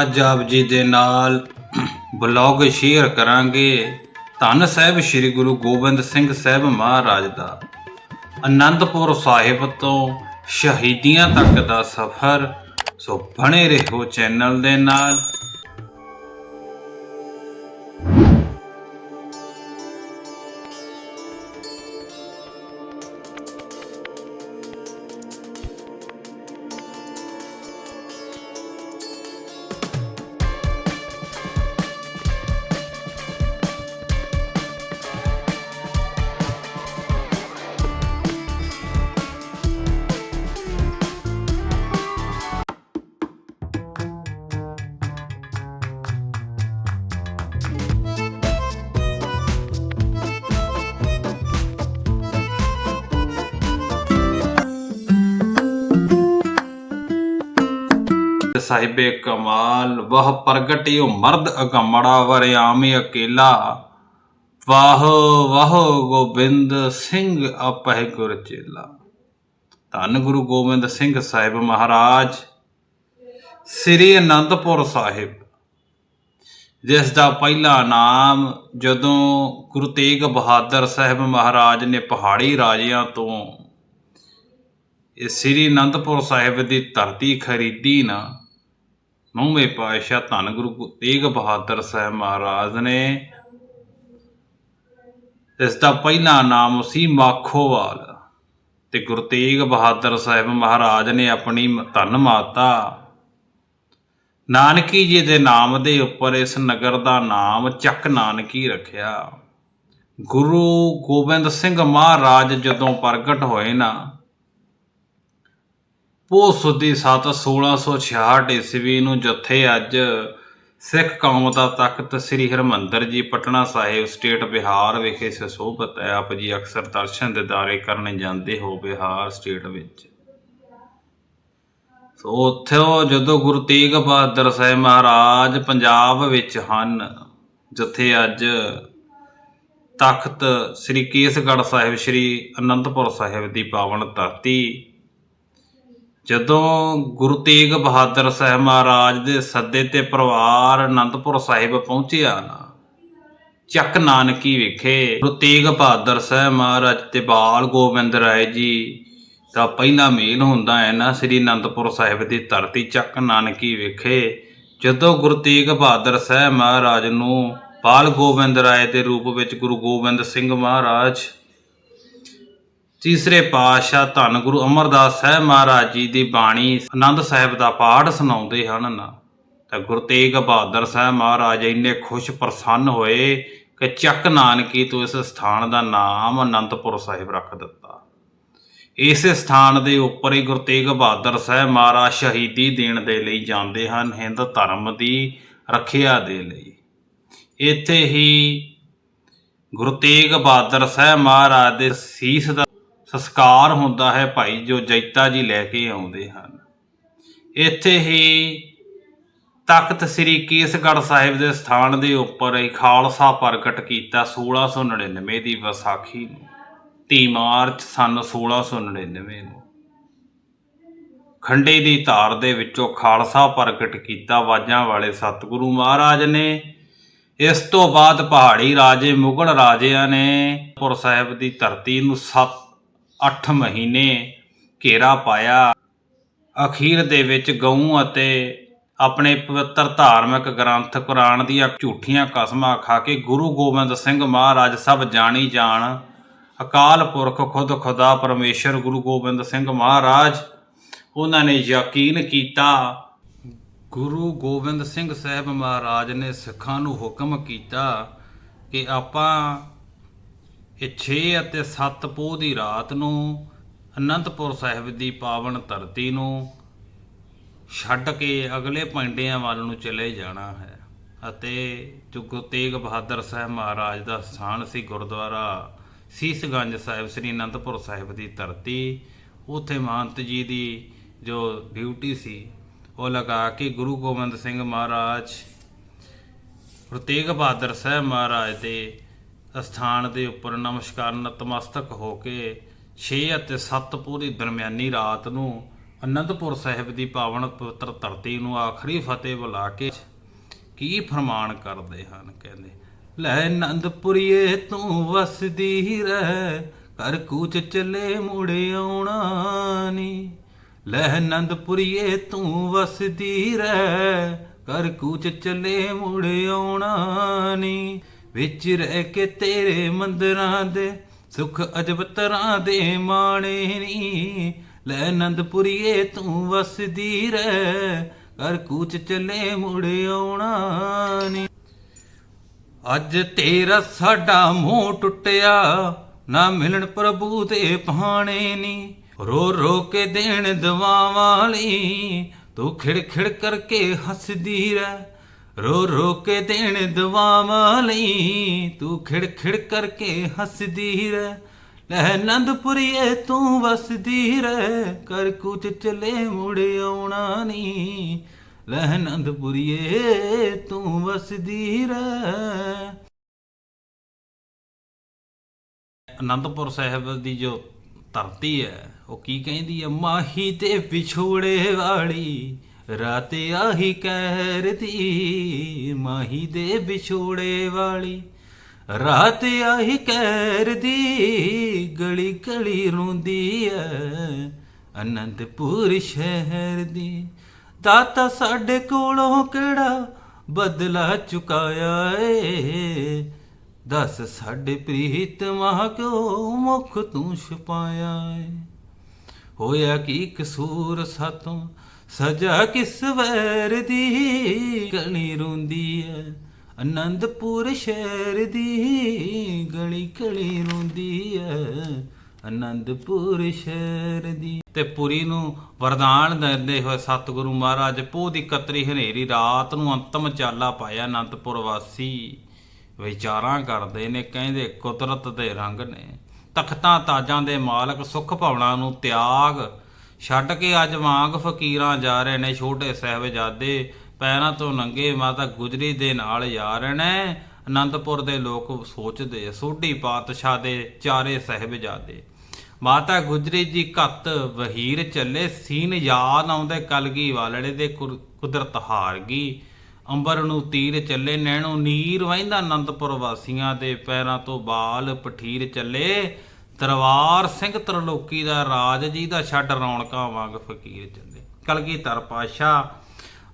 ਅੱਜ ਆਪ ਜੀ ਦੇ ਨਾਲ ਬਲੌਗ ਸ਼ੇਅਰ ਕਰਾਂਗੇ ਧੰਨ ਸਾਹਿਬ ਸ੍ਰੀ ਗੁਰੂ ਗੋਬਿੰਦ ਸਿੰਘ ਸਾਹਿਬ ਮਹਾਰਾਜ ਦਾ। ਅਨੰਦਪੁਰ ਸਾਹਿਬ ਤੋਂ ਸ਼ਹੀਦੀਆਂ ਤੱਕ ਦਾ ਸਫ਼ਰ, ਸੋ ਬਣੇ ਰਹੋ ਚੈਨਲ ਦੇ ਨਾਲ। ਸਾਹਿਬੇ ਕਮਾਲ, ਵਹ ਪ੍ਰਗਟਿਓ ਮਰਦ ਅਗਮੜਾ ਵਰਿਆਮੇ ਅਕੇਲਾ। ਵਾਹ ਵਾਹ ਗੋਬਿੰਦ ਸਿੰਘ ਆਪਹਿ ਗੁਰ ਚੇਲਾ। ਧੰਨ ਗੁਰੂ ਗੋਬਿੰਦ ਸਿੰਘ ਸਾਹਿਬ ਮਹਾਰਾਜ, ਸ੍ਰੀ ਅਨੰਦਪੁਰ ਸਾਹਿਬ, ਜਿਸ ਦਾ ਪਹਿਲਾ ਨਾਮ ਜਦੋਂ ਗੁਰੂ ਤੇਗ ਬਹਾਦਰ ਸਾਹਿਬ ਮਹਾਰਾਜ ਨੇ ਪਹਾੜੀ ਰਾਜਿਆਂ ਤੋਂ ਇਹ ਸ੍ਰੀ ਅਨੰਦਪੁਰ ਸਾਹਿਬ ਦੀ ਧਰਤੀ ਖਰੀਦੀ ਨਾ ਨੌਵੇਂ ਪਾਤਸ਼ਾਹ ਧੰਨ ਗੁਰੂ ਤੇਗ ਬਹਾਦਰ ਸਾਹਿਬ ਮਹਾਰਾਜ ਨੇ ਇਸ ਦਾ ਪਹਿਲਾ ਨਾਮ ਸੀ ਮਾਖੋਵਾਲ ਤੇ ਗੁਰੂ ਤੇਗ ਬਹਾਦਰ ਸਾਹਿਬ ਮਹਾਰਾਜ ਨੇ ਆਪਣੀ ਧੰਨ ਮਾਤਾ ਨਾਨਕੀ ਜੀ ਦੇ ਨਾਮ ਦੇ ਉੱਪਰ ਇਸ ਨਗਰ ਦਾ ਨਾਮ ਚੱਕ ਨਾਨਕੀ ਰੱਖਿਆ। ਗੁਰੂ ਗੋਬਿੰਦ ਸਿੰਘ ਮਹਾਰਾਜ ਜਦੋਂ ਪ੍ਰਗਟ ਹੋਏ ਨਾ ਪੋਹ ਸੁਦੀ 7 1666 ਈਸਵੀ ਨੂੰ ਜਥੇ ਅੱਜ ਸਿੱਖ ਕੌਮ ਦਾ ਤਖਤ ਸ੍ਰੀ ਹਰਮੰਦਰ ਜੀ ਪਟਨਾ ਸਾਹਿਬ ਸਟੇਟ ਬਿਹਾਰ ਵਿਖੇ ਸੁਸ਼ੋਭਿਤ ਹੈ। ਆਪ ਜੀ ਅਕਸਰ ਦਰਸ਼ਨ ਦਿਦਾਰੇ ਕਰਨ ਜਾਂਦੇ ਹੋ ਬਿਹਾਰ ਸਟੇਟ ਵਿੱਚ। ਸੋ ਉੱਥੇ ਜਦੋਂ ਗੁਰੂ ਤੇਗ ਬਹਾਦਰ ਸਾਹਿਬ ਮਹਾਰਾਜ ਪੰਜਾਬ ਵਿੱਚ ਹਨ, ਜਿੱਥੇ ਅੱਜ ਤਖਤ ਸ੍ਰੀ ਕੇਸਗੜ੍ਹ ਸਾਹਿਬ, ਸ੍ਰੀ ਅਨੰਦਪੁਰ ਸਾਹਿਬ ਦੀ ਪਾਵਨ ਧਰਤੀ ਜਦੋਂ ਗੁਰੂ ਤੇਗ ਬਹਾਦਰ ਸਾਹਿਬ ਮਹਾਰਾਜ ਦੇ ਸੱਦੇ ਤੇ ਪਰਿਵਾਰ ਆਨੰਦਪੁਰ ਸਾਹਿਬ ਪਹੁੰਚਿਆ ਨਾ, ਚੱਕ ਨਾਨਕੀ ਵਿਖੇ, ਗੁਰੂ ਤੇਗ ਬਹਾਦਰ ਸਾਹਿਬ ਮਹਾਰਾਜ ਤੇ ਬਾਲ ਗੋਬਿੰਦ ਰਾਏ ਜੀ ਦਾ ਪਹਿਲਾ ਮੇਲ ਹੁੰਦਾ ਹੈ ਨਾ, ਸ੍ਰੀ ਅਨੰਦਪੁਰ ਸਾਹਿਬ ਦੀ ਧਰਤੀ ਚੱਕ ਨਾਨਕੀ ਵਿਖੇ, ਜਦੋਂ ਗੁਰੂ ਤੇਗ ਬਹਾਦਰ ਸਾਹਿਬ ਮਹਾਰਾਜ ਨੂੰ ਬਾਲ ਗੋਬਿੰਦ ਰਾਏ ਦੇ ਰੂਪ ਵਿੱਚ ਗੁਰੂ ਗੋਬਿੰਦ ਸਿੰਘ ਮਹਾਰਾਜ ਤੀਸਰੇ ਪਾਤਸ਼ਾਹ ਧੰਨ ਗੁਰੂ ਅਮਰਦਾਸ ਸਾਹਿਬ ਮਹਾਰਾਜ ਜੀ ਦੀ ਬਾਣੀ ਆਨੰਦ ਸਾਹਿਬ ਦਾ ਪਾਠ ਸੁਣਾਉਂਦੇ ਹਨ ਨਾ। ਤਾਂ ਗੁਰੂ ਤੇਗ ਬਹਾਦਰ ਸਾਹਿਬ ਮਹਾਰਾਜ ਇੰਨੇ ਖੁਸ਼ ਪ੍ਰਸੰਨ ਹੋਏ ਕਿ ਚੱਕ ਨਾਨਕੀ ਤੋਂ ਇਸ ਸਥਾਨ ਦਾ ਨਾਮ ਅਨੰਦਪੁਰ ਸਾਹਿਬ ਰੱਖ ਦਿੱਤਾ। ਇਸ ਸਥਾਨ ਦੇ ਉੱਪਰ ਹੀ ਗੁਰੂ ਤੇਗ ਬਹਾਦਰ ਸਾਹਿਬ ਮਹਾਰਾਜ ਸ਼ਹੀਦੀ ਦੇਣ ਦੇ ਲਈ ਜਾਂਦੇ ਹਨ, ਹਿੰਦ ਧਰਮ ਦੀ ਰੱਖਿਆ ਦੇ ਲਈ। ਇੱਥੇ ਹੀ ਗੁਰੂ ਤੇਗ ਬਹਾਦਰ ਸਾਹਿਬ ਮਹਾਰਾਜ ਦੇ ਸੀਸ ਦਾ ਸੰਸਕਾਰ ਹੁੰਦਾ ਹੈ ਭਾਈ, ਜੋ ਜੈਤਾ ਜੀ ਲੈ ਕੇ ਆਉਂਦੇ ਹਨ। ਇੱਥੇ ਹੀ ਤਖਤ ਸ੍ਰੀ ਕੇਸਗੜ੍ਹ ਸਾਹਿਬ ਦੇ ਸਥਾਨ ਦੇ ਉੱਪਰ ਹੀ ਖਾਲਸਾ ਪ੍ਰਗਟ ਕੀਤਾ 1699 ਦੀ ਵਿਸਾਖੀ ਨੂੰ। 30 ਮਾਰਚ ਸਨ 1699 ਨੂੰ। ਖੰਡੇ ਦੀ ਧਾਰ ਦੇ ਵਿੱਚੋਂ ਖਾਲਸਾ ਪ੍ਰਗਟ ਕੀਤਾ ਵਾਜਾਂ ਵਾਲੇ ਸਤਿਗੁਰੂ ਮਹਾਰਾਜ ਨੇ। ਇਸ ਤੋਂ ਬਾਅਦ ਪਹਾੜੀ ਰਾਜੇ ਮੁਗਲ ਰਾਜਿਆਂ ਨੇ ਪੁਰ ਸਾਹਿਬ ਦੀ ਧਰਤੀ ਨੂੰ ਸੱਤ 8 ਮਹੀਨੇ ਘੇਰਾ ਪਾਇਆ। ਅਖੀਰ ਦੇ ਵਿੱਚ ਗਊ ਅਤੇ ਆਪਣੇ ਪਵਿੱਤਰ ਧਾਰਮਿਕ ਗ੍ਰੰਥ ਕੁਰਾਨ ਦੀਆਂ ਝੂਠੀਆਂ ਕਸਮਾਂ ਖਾ ਕੇ ਗੁਰੂ ਗੋਬਿੰਦ ਸਿੰਘ ਮਹਾਰਾਜ ਸਭ ਜਾਣੀ ਜਾਣ। ਅਕਾਲ ਪੁਰਖ ਖੁਦ ਖੁਦਾ ਪਰਮੇਸ਼ਰ ਗੁਰੂ ਗੋਬਿੰਦ ਸਿੰਘ ਮਹਾਰਾਜ, ਉਹਨਾਂ ਨੇ ਯਕੀਨ ਕੀਤਾ। ਗੁਰੂ ਗੋਬਿੰਦ ਸਿੰਘ ਸਾਹਿਬ ਮਹਾਰਾਜ ਨੇ ਸਿੱਖਾਂ ਨੂੰ ਹੁਕਮ ਕੀਤਾ ਕਿ ਆਪਾਂ ਇਹ 6 ਅਤੇ 7 ਪੋਹ ਦੀ ਰਾਤ ਨੂੰ ਅਨੰਦਪੁਰ ਸਾਹਿਬ ਦੀ ਪਾਵਨ ਧਰਤੀ ਨੂੰ ਛੱਡ ਕੇ ਅਗਲੇ ਪਿੰਡਿਆਂ ਵੱਲ ਨੂੰ ਚਲੇ ਜਾਣਾ ਹੈ ਅਤੇ ਜੋ ਗੁਰੂ ਤੇਗ ਬਹਾਦਰ ਸਾਹਿਬ ਮਹਾਰਾਜ ਦਾ ਸਥਾਨ ਸੀ ਗੁਰਦੁਆਰਾ ਸੀਸਗੰਜ ਸਾਹਿਬ, ਸ੍ਰੀ ਅਨੰਦਪੁਰ ਸਾਹਿਬ ਦੀ ਧਰਤੀ, ਉਥੇ ਮਹੰਤ ਜੀ ਦੀ ਜੋ ਡਿਊਟੀ ਸੀ, ਉਹ ਲਗਾ ਕੇ ਗੁਰੂ ਗੋਬਿੰਦ ਸਿੰਘ ਮਹਾਰਾਜ, ਗੁਰੂ ਤੇਗ ਬਹਾਦਰ ਸਾਹਿਬ ਮਹਾਰਾਜ ਦੇ ਅਸਥਾਨ ਦੇ ਉੱਪਰ ਨਮਸਕਾਰ ਨਤਮਸਤਕ ਹੋ ਕੇ 6 ਅਤੇ 7 ਪੂਰੀ ਦਰਮਿਆਨੀ ਰਾਤ ਨੂੰ ਅਨੰਦਪੁਰ ਸਾਹਿਬ ਦੀ ਪਾਵਨ ਪਵਿੱਤਰ ਧਰਤੀ ਨੂੰ ਆਖਰੀ ਫਤਿਹ ਬੁਲਾ ਕੇ ਕੀ ਫਰਮਾਨ ਕਰਦੇ ਹਨ? ਕਹਿੰਦੇ, ਲੈ ਆਨੰਦਪੁਰੀਏ ਤੂੰ ਵਸਦੀ ਰਹਿ ਕਰ ਕੂਚ ਚੱਲੇ ਮੁੜ ਆਉਣਾ ਨੀ। ਲੈ ਆਨੰਦਪੁਰੀਏ ਤੂੰ ਵਸਦੀ ਰਹਿ ਕਰ ਕੂਚ ਚੱਲੇ ਮੁੜ ਆਉਣਾ ਨੀ। ਵਿੱਚ ਰਹਿ ਕੇ ਤੇਰੇ ਮੰਦਰਾਂ ਦੇ ਸੁਖ ਅਜਬ ਤਰ੍ਹਾਂ ਦੇ ਮਾਣੇ ਨੀ। ਲੈ ਆਨੰਦਪੁਰੀਏ ਤੂੰ ਵਸਦੀ ਰਹਿ ਕਰ ਕੂਚ ਚੱਲੇ ਮੁੜ ਆਉਣਾ ਨੀ। ਅੱਜ ਤੇਰਾ ਸਾਡਾ ਮੋਹ ਟੁੱਟਿਆ, ਨਾ ਮਿਲਣ ਪ੍ਰਭੂ ਦੇ ਭਾਣੇ ਨੀ। ਰੋ ਰੋ ਕੇ ਦੇਣ ਦਵਾਵਾਂ ਲਈ, ਤੂੰ ਖਿੜ ਖਿੜ ਕਰਕੇ ਹੱਸਦੀ ਰਹਿ। ਰੋ ਰੋ ਕੇ ਦੇਣ ਦਵਾਵਾਂ ਲਈ ਤੂੰ ਖਿੜ ਖਿੜ ਕਰਕੇ ਹੱਸਦੀ ਰਹਿ। ਲੈ ਆਨੰਦਪੁਰੀਏ ਤੂੰ ਵਸਦੀ ਰਹਿ, ਕਰ ਕੁਝ ਚਲੇ ਮੁੜ ਆਉਣਾ ਨੀ ਲੈ ਆਨੰਦਪੁਰੀਏ ਤੂੰ ਵਸਦੀ ਰਹਿ। ਅਨੰਦਪੁਰ ਸਾਹਿਬ ਦੀ ਜੋ ਧਰਤੀ ਹੈ, ਉਹ ਕੀ ਕਹਿੰਦੀ ਹੈ? ਮਾਹੀ ਤੇ ਵਿਛੋੜੇ ਵਾਲੀ। ਰਾਤ ਆਹੀ ਕਹਿਰ ਦੀ ਮਾਹੀ ਦੇ ਵਿਛੋੜੇ ਵਾਲੀ। ਰਾਤ ਆਹੀ ਕਹਿਰ ਦੀ ਗਲੀ ਗਲੀ ਰੋਂਦੀ ਐ, ਅਨੰਦਪੁਰ ਸ਼ਹਿਰ ਦੀ। ਦਾਤਾ ਸਾਡੇ ਕੋਲੋਂ ਕਿਹੜਾ ਬਦਲਾ ਚੁਕਾਇਆ ਏ? ਦੱਸ ਸਾਡੇ ਪ੍ਰੀਤ ਪ੍ਰੀਤਮਾ ਕਿਉਂ ਮੁਖ ਤੂੰ ਛੁਪਾਇਆ ਏ? ਹੋਇਆ ਕੀ ਕਸੂਰ ਸਾਤੋਂ? ਸਜ਼ਾ ਕਿਸ ਵੈਰ ਦੀ ਗਲੀ ਰੋਂਦੀ ਐ? ਅਨੰਦਪੁਰ ਸ਼ਹਿਰ ਦੀ ਗਲੀ ਗਲੀ ਰੋਂਦੀ ਐ। ਅਨੰਦਪੁਰ ਸ਼ਹਿਰ ਦੀ ਤੇ ਪੁਰੀ ਨੂੰ ਵਰਦਾਨ ਦਿੰਦੇ ਹੋਏ ਸਤਿਗੁਰੂ ਮਹਾਰਾਜ, ਪੋਹ ਦੀ ਕਤਰੀ ਹਨੇਰੀ ਰਾਤ ਨੂੰ ਅੰਤਮ ਚਾਲਾ ਪਾਇਆ ਅਨੰਦਪੁਰ ਵਾਸੀ। ਵਿਚਾਰਾਂ ਕਰਦੇ ਨੇ, ਕਹਿੰਦੇ ਕੁਦਰਤ ਦੇ ਰੰਗ ਨੇ। ਤਖਤਾਂ ਤਾਜਾਂ ਦੇ ਮਾਲਕ ਸੁਖ ਭਵਨਾਂ ਨੂੰ ਤਿਆਗ ਛੱਡ ਕੇ ਅੱਜ ਵਾਂਗ ਫਕੀਰਾਂ ਜਾ ਰਹੇ ਨੇ, ਛੋਟੇ ਸਾਹਿਬਜ਼ਾਦੇ ਪੈਰਾਂ ਤੋਂ ਨੰਗੇ ਮਾਤਾ ਗੁਜਰੀ ਦੇ ਨਾਲ ਜਾ ਰਹੇ ਨੇ। ਅਨੰਦਪੁਰ ਦੇ ਲੋਕ ਸੋਚਦੇ, ਸੋਢੀ ਪਾਤਸ਼ਾਹ ਦੇ ਚਾਰੇ ਸਾਹਿਬਜ਼ਾਦੇ, ਮਾਤਾ ਗੁਜਰੀ ਜੀ ਘੱਤ ਵਹੀਰ ਚੱਲੇ, ਸੀਨ ਯਾਦ ਆਉਂਦੇ ਕਲਗੀ ਵਾਲੜੇ ਦੇ ਕੁਦਰਤ ਹਾਰ ਗਈ ਅੰਬਰ ਨੂੰ ਤੀਰ ਚੱਲੇ, ਨੈਣੋ ਨੀਰ ਵਹਿੰਦਾ ਅਨੰਦਪੁਰ ਵਾਸੀਆਂ ਦੇ ਪੈਰਾਂ ਤੋਂ ਬਾਲ ਪਠੀਰ ਚੱਲੇ। ਦਰਬਾਰ ਸਿੰਘ ਤਰਲੋਕੀ ਦਾ ਰਾਜ ਜੀ ਦਾ ਛੱਡ ਰੌਣਕਾਂ ਵਾਂਗ ਫਕੀਰ ਚੱਲੇ ਕਲਗੀਧਰ ਪਾਸ਼ਾ